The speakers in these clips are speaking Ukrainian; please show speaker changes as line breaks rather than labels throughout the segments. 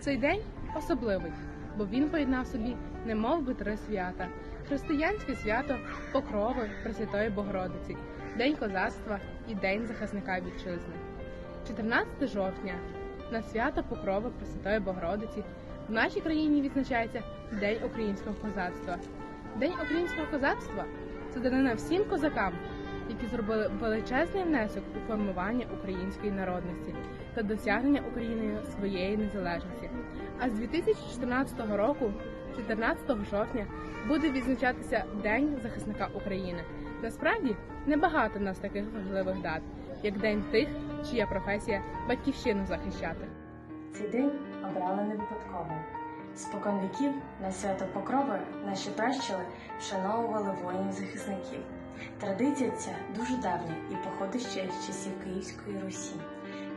Цей день особливий, бо він поєднав собі немов би три свята: християнське свято Покрови Пресвятої Богородиці, День козацтва і День захисника вітчизни. 14 жовтня на свято Покрови Пресвятої Богородиці в нашій країні відзначається День українського козацтва. День українського козацтва це данина всім козакам, які зробили величезний внесок у формування української народності та досягнення Україною своєї незалежності. А з 2014 року, 14 жовтня, буде відзначатися День захисника України. Насправді небагато в нас таких важливих дат, як День тих, чия професія батьківщину захищати.
Цей день обрали не випадково. Спокон віків на свято Покрови наші пращури вшановували воїнів-захисників. Традиція ця дуже давня і походить ще з часів Київської Русі.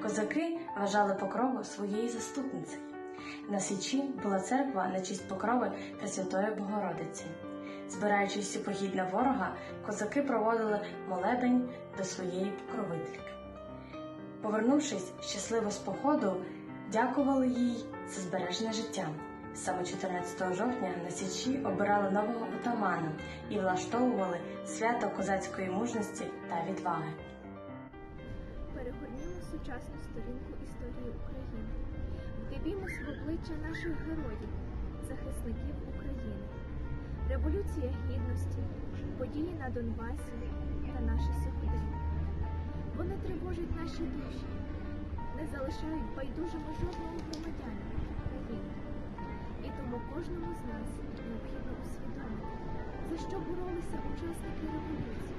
Козаки вважали Покрову своєю заступницею. На Січі була церква на честь Покрови Пресвятої Богородиці. Збираючись у похід на ворога, козаки проводили молебень до своєї покровительки. Повернувшись щасливо з походу, дякували їй за збережене життя. Саме 14 жовтня на Січі обирали нового отамана і влаштовували свято козацької мужності та відваги.
Перегорнімо сучасну сторінку історії України. Вдивімось в обличчя наших героїв, захисників України. Революція гідності, події на Донбасі та наше сьогодення. Вони тривожать наші душі, не залишають байдужими жодного громадянина тому кожному з нас необхідно усвідомити, за що боролися учасники революції,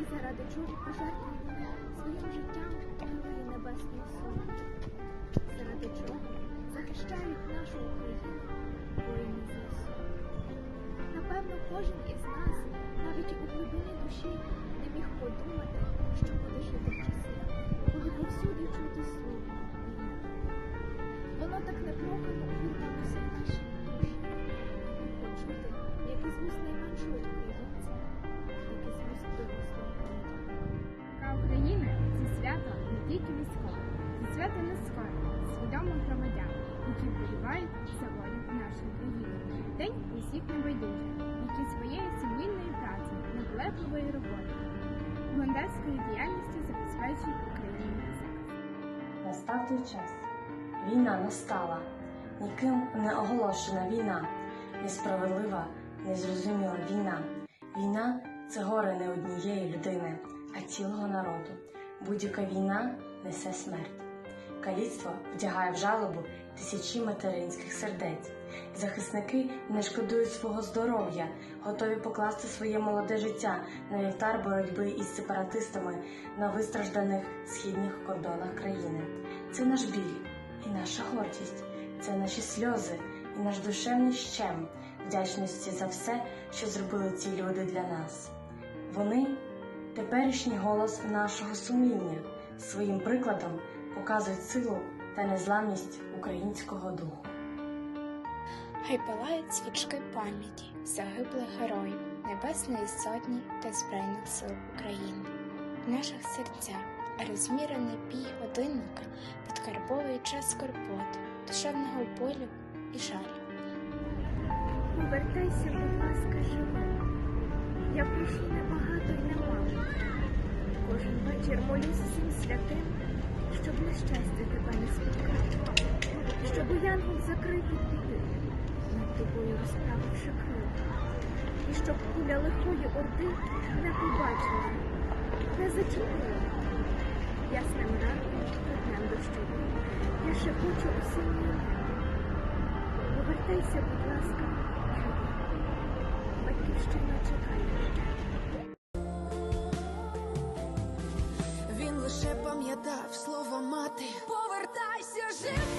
і заради чого пожертвували своїм життям герої Небесної Сотні,
свідомих громадян, які вболівають за волю нашої країни. День усіх небайдужих, які своєю цивільною працею, наполегливою роботою, волонтерською діяльністю забезпечують Україну.
Настав той час. Війна настала. Ніким не оголошена війна, несправедлива, незрозуміла війна. Війна це горе не однієї людини, а цілого народу. Будь-яка війна несе смерть. Каліцтво вдягає в жалобу тисячі материнських сердець. Захисники не шкодують свого здоров'я, готові покласти своє молоде життя на вівтар боротьби із сепаратистами на вистражданих східних кордонах країни. Це наш біль і наша гордість, це наші сльози і наш душевний щем вдячності за все, що зробили ці люди для нас. Вони теперішній голос нашого сумління, своїм прикладом показують силу та незламність українського духу.
Хай палають свічки пам'яті загиблих героїв Небесної Сотні та Збройних сил України. В наших серцях розмірений бій годинника підкарбовує час скорботи, душевного болю і жалю.
Повертайся, будь ласка, живим. Я прошу небагато й немало. Кожен вечір молюсь всім святим, щоб нещастя тебе не спіткало, щоб янгол закрив від біди, над тобою розправивши крила, і щоб куля лихої орди не побачила, не зачепила. Ясним ранком та днем дощовим я шепочу осіннє небо. Повертайся, будь ласка. Батьківщина чекає.
Він лише мати. Повертайся живий.